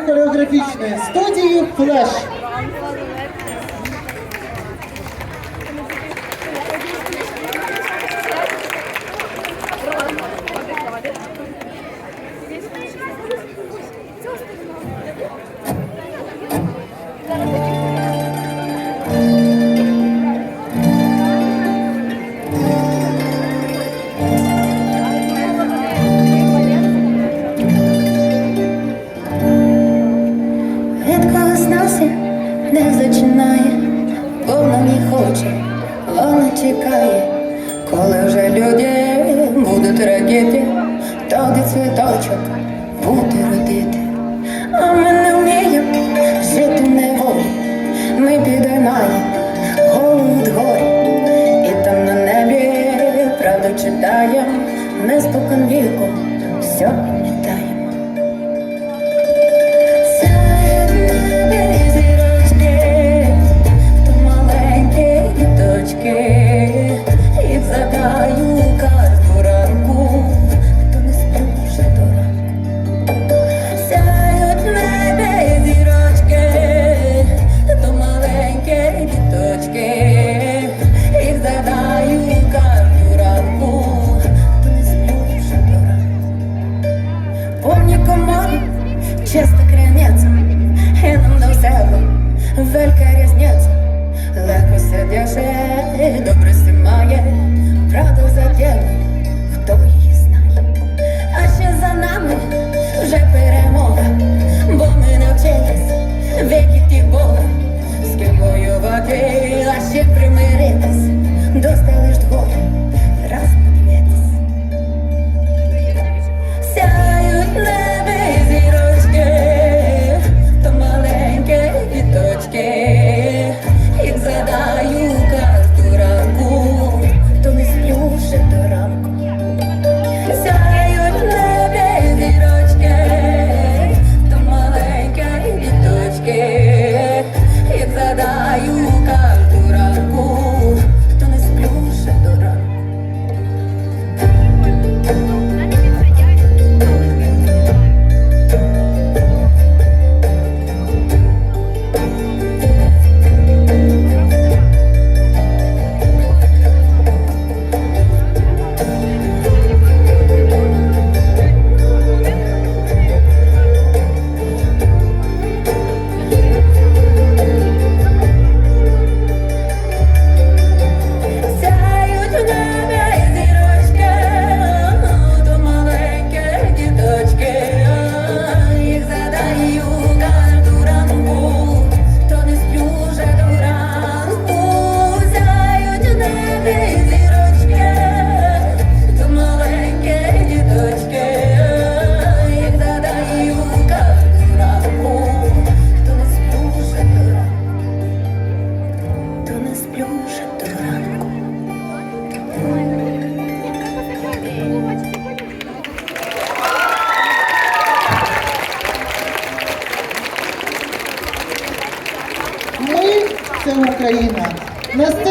хореографічної студії Флеш. вона не хоче, вона чекає, коли вже люди будуть радіти, тоді цвіточок буде родити. А ми не вміємо жити в неволі, ми підіймаємо голод горі. і там на небі правду читаємо, не спокон віку все. помню команду, чисто кринець, і нам до себе велика різниця. це Україна. На сцені